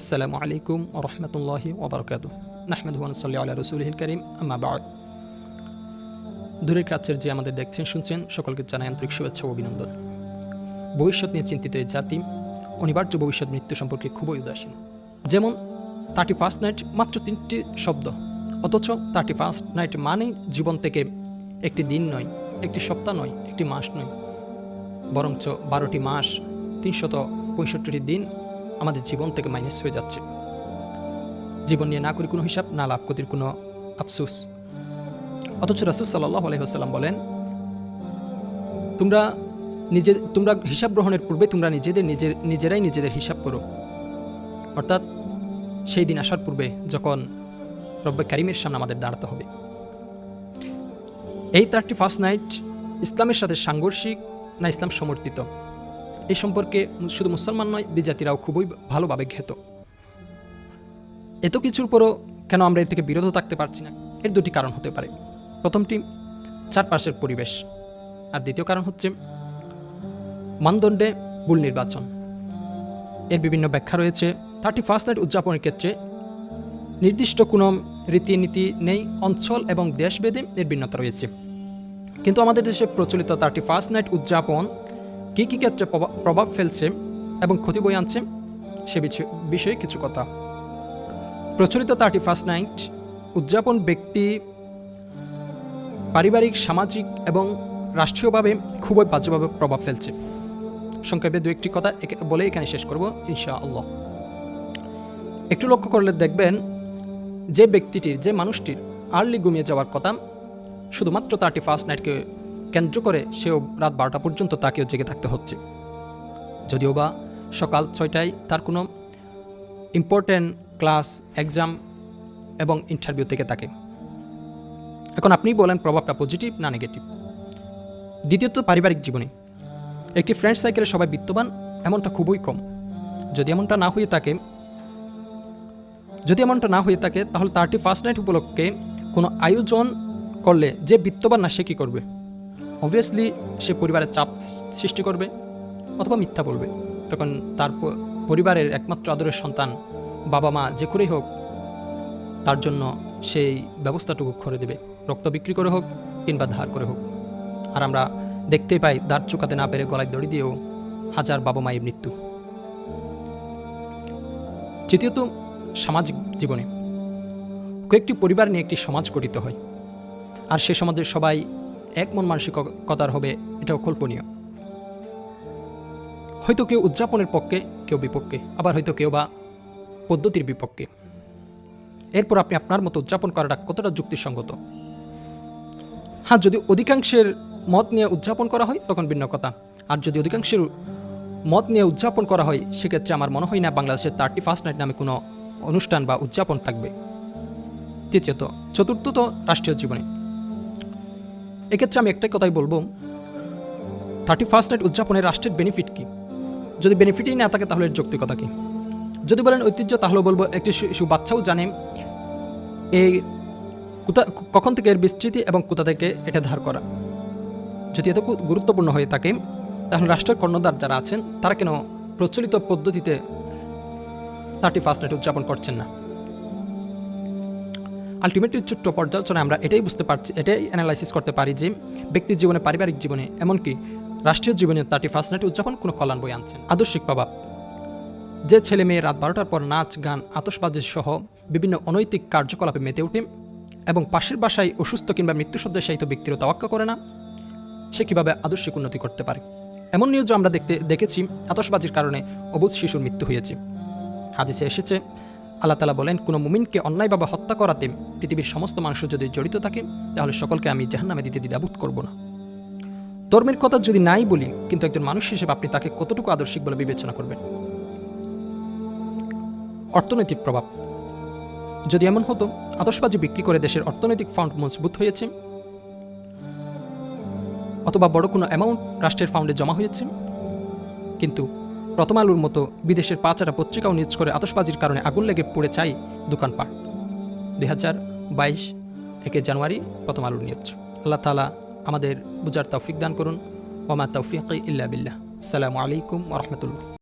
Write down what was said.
আসসালামু আলাইকুম ওরহমতুল্লাহি ওবরকাত নাহমেদ সাল্লি আল্লাহ রসুলহিল করিম, আম্মা বাদ। দূরের কাছের যে আমাদের দেখছেন, শুনছেন, সকলকে জানাই আন্তরিক শুভেচ্ছা ও অভিনন্দন। ভবিষ্যৎ নিয়ে চিন্তিত এই জাতি, অনিবার্য ভবিষ্যৎ মৃত্যু সম্পর্কে খুবই উদাসীন। যেমন থার্টি ফার্স্ট নাইট মাত্র তিনটি শব্দ, অথচ থার্টি ফার্স্ট নাইট মানে জীবন থেকে একটি দিন নয়, একটি সপ্তাহ নয়, একটি মাস নয়। বরঞ্চ বারোটি মাস, তিনশত পঁয়ষট্টিটি দিন আমাদের জীবন থেকে মাইনাস হয়ে যাচ্ছে। জীবন নিয়ে না করি কোনো হিসাব, না লাভ ক্ষতির কোনো আফসুস। অথচ রাসুল সাল্লাহ আলহিহাস্লাম বলেন, তোমরা নিজে, তোমরা হিসাব গ্রহণের পূর্বে তোমরা নিজেদের, নিজের, নিজেরাই নিজেদের হিসাব করো। অর্থাৎ সেই দিন আসার পূর্বে যখন রব্বে কারিমের সামনে আমাদের দাঁড়াতে হবে। এই থার্টি ফার্স্ট নাইট ইসলামের সাথে সাংঘর্ষিক না ইসলাম সমর্থিত? এই সম্পর্কে শুধু মুসলমান নয়, বিজাতিরাও খুবই ভালোভাবে ঘেত। এত কিছুর পরও কেন আমরা এর থেকে বিরত থাকতে পারছি না? এর দুটি কারণ হতে পারে। প্রথমটি, চারপাশের পরিবেশ। আর দ্বিতীয় কারণ হচ্ছে, মানদণ্ডে ভুল নির্বাচন। এর বিভিন্ন ব্যাখ্যা রয়েছে। থার্টি ফার্স্ট নাইট উদযাপনের ক্ষেত্রে নির্দিষ্ট কোনো রীতিনীতি নেই, অঞ্চল এবং দেশভেদে এর ভিন্নতা রয়েছে। কিন্তু আমাদের দেশে প্রচলিত থার্টি ফার্স্ট নাইট উদযাপন কী কী ক্ষেত্রে প্রভাব ফেলছে এবং ক্ষতি বই আনছে সে বিষয়ে কিছু কথা। প্রচলিত থার্টি ফার্স্ট নাইট উদযাপন ব্যক্তি পারিবারিক, সামাজিক এবং রাষ্ট্রীয়ভাবে খুবই বাজেভাবে প্রভাব ফেলছে। সংক্ষেপে দু একটি কথা বলে এখানে শেষ করব ইনশা আল্লাহ একটু লক্ষ্য করলে দেখবেন যে ব্যক্তিটির, যে মানুষটির আর্লি ঘুমিয়ে যাওয়ার কথা, শুধুমাত্র থার্টি ফার্স্ট নাইটকে কেন্দ্র করে সেও রাত বারোটা পর্যন্ত তাকেও জেগে থাকতে হচ্ছে। যদিও বা সকাল ছয়টায় তার কোনো ইম্পর্ট্যান্ট ক্লাস এক্সাম এবং ইন্টারভিউ থেকে থাকে এখন আপনি বলেন প্রভাবটা পজিটিভ না নেগেটিভ দ্বিতীয়ত পারিবারিক জীবনে। একটি ফ্রেন্ড সাইকেলে সবাই বিত্তবান, এমনটা খুবই কম। যদি এমনটা না হয়ে থাকে, যদি এমনটা না হয়ে থাকে, তাহলে থার্টি ফার্স্ট নাইট উপলক্ষে কোনো আয়োজন করলে যে বিত্তবান না, সে কী করবে? অবভিয়াসলি সে পরিবারের চাপ সৃষ্টি করবে অথবা মিথ্যা বলবে। তখন তার পরিবারের একমাত্র আদরের সন্তান বাবা মা যে করেই হোক, তার জন্য সেই ব্যবস্থাটুকু করে দেবে। রক্ত বিক্রি করে হোক কিংবা ধার করে হোক। আর আমরা দেখতেই পাই দাঁত চুকাতে না পেরে গলায় দড়ি দিয়েও হাজার বাবা মায়ের মৃত্যু। তৃতীয়ত, সামাজিক জীবনে। কয়েকটি পরিবার নিয়ে একটি সমাজ গঠিত হয়। আর সে সমাজের সবাই এক মন মানসিকতার হবে, এটাও কল্পনীয়। হয়তো কেউ উদযাপনের পক্ষে, কেউ বিপক্ষে, আবার হয়তো কেউ বা পদ্ধতির বিপক্ষে। এরপর আপনি আপনার মতো উদযাপন করাটা কতটা যুক্তিসঙ্গত? হ্যাঁ যদি অধিকাংশের মত নিয়ে উদযাপন করা হয়, তখন ভিন্ন কথা। আর যদি অধিকাংশের মত নিয়ে উদযাপন করা হয়, সেক্ষেত্রে আমার মনে হয় না বাংলাদেশের থার্টি ফার্স্ট নাইট নামে কোনো অনুষ্ঠান বা উদযাপন থাকবে। তৃতীয়ত, চতুর্থত রাষ্ট্রীয় জীবনে। এক্ষেত্রে আমি একটাই কথাই বলব থার্টি ফার্স্ট নাইট উদযাপনের রাষ্ট্রের বেনিফিট কী? যদি বেনিফিটই না থাকে তাহলে যৌক্তিকতা কী? যদি বলেন ঐতিহ্য, তাহলে বলব একটি শিশু বাচ্চাও জানে এই কোথা, কখন থেকে এর বিস্তৃতি এবং কোথা থেকে এটা ধার করা। যদি এত গুরুত্বপূর্ণ হয়ে থাকে, তাহলে রাষ্ট্রের কর্ণধার যারা আছেন, তারা কেন প্রচলিত পদ্ধতিতে থার্টি ফার্স্ট নাইট উদযাপন করছেন না? আলটিমেটলি ছোট্ট পর্যালোচনায় আমরা এটাই বুঝতে পারছি, এটাই অ্যানালাইসিস করতে পারি যে ব্যক্তির জীবনে, পারিবারিক জীবনে, এমনকি রাষ্ট্রীয় জীবনে থার্টি ফার্স্ট উদযাপন কোনো কল্যাণ বই আনছেন আদর্শিক প্রভাব। যে ছেলে মেয়ে রাত বারোটার পর নাচ, গান আতসবাজি সহ বিভিন্ন অনৈতিক কার্যকলাপে মেতে ওঠে এবং পাশের বাসায় অসুস্থ কিংবা মৃত্যুসজ্জায় সাহিত্য ব্যক্তিরও তাওয়াক্কা করে না, সে কীভাবে আদর্শিক উন্নতি করতে পারে? এমন নিউজও আমরা দেখতে, দেখেছি আতসবাজির কারণে অবুধ শিশুর মৃত্যু হয়েছে। হাদিসে এসেছে আল্লাহ তালা বলেন, কোনো মুমিনকে অন্যায়ভাবে হত্যা করাতে পৃথিবীর সমস্ত মানুষ যদি জড়িত থাকে, তাহলে সকলকে আমি জাহান্নামে দিতে দ্বিধাবোধ করব না। ধর্মের কথা যদি নাই বলি, কিন্তু একজন মানুষ হিসেবে আপনি তাকে কতটুকু আদর্শিক বলে বিবেচনা করবেন? অর্থনৈতিক প্রভাব। যদি এমন হতো আতসবাজি বিক্রি করে দেশের অর্থনৈতিক ফাউন্ড মজবুত হয়েছে, অথবা বড় কোনো অ্যামাউন্ট রাষ্ট্রের ফাউন্ডে জমা হয়েছে, কিন্তু প্রথম আলুর মতো বিদেশের পাঁচটা পত্রিকাও নিজ করে আতসবাজির কারণে আগুন লেগে পড়ে চাই দোকানপাট। দুই হাজার বাইশ থেকে জানুয়ারি প্রথম আলুর নিয়োগ আল্লাহ তালা আমাদের বুজার তৌফিক দান করুন। ওমা তৌফিক ইল্লা বিল্লাহ। আসসালামু আলাইকুম রহমতুল্লাহ।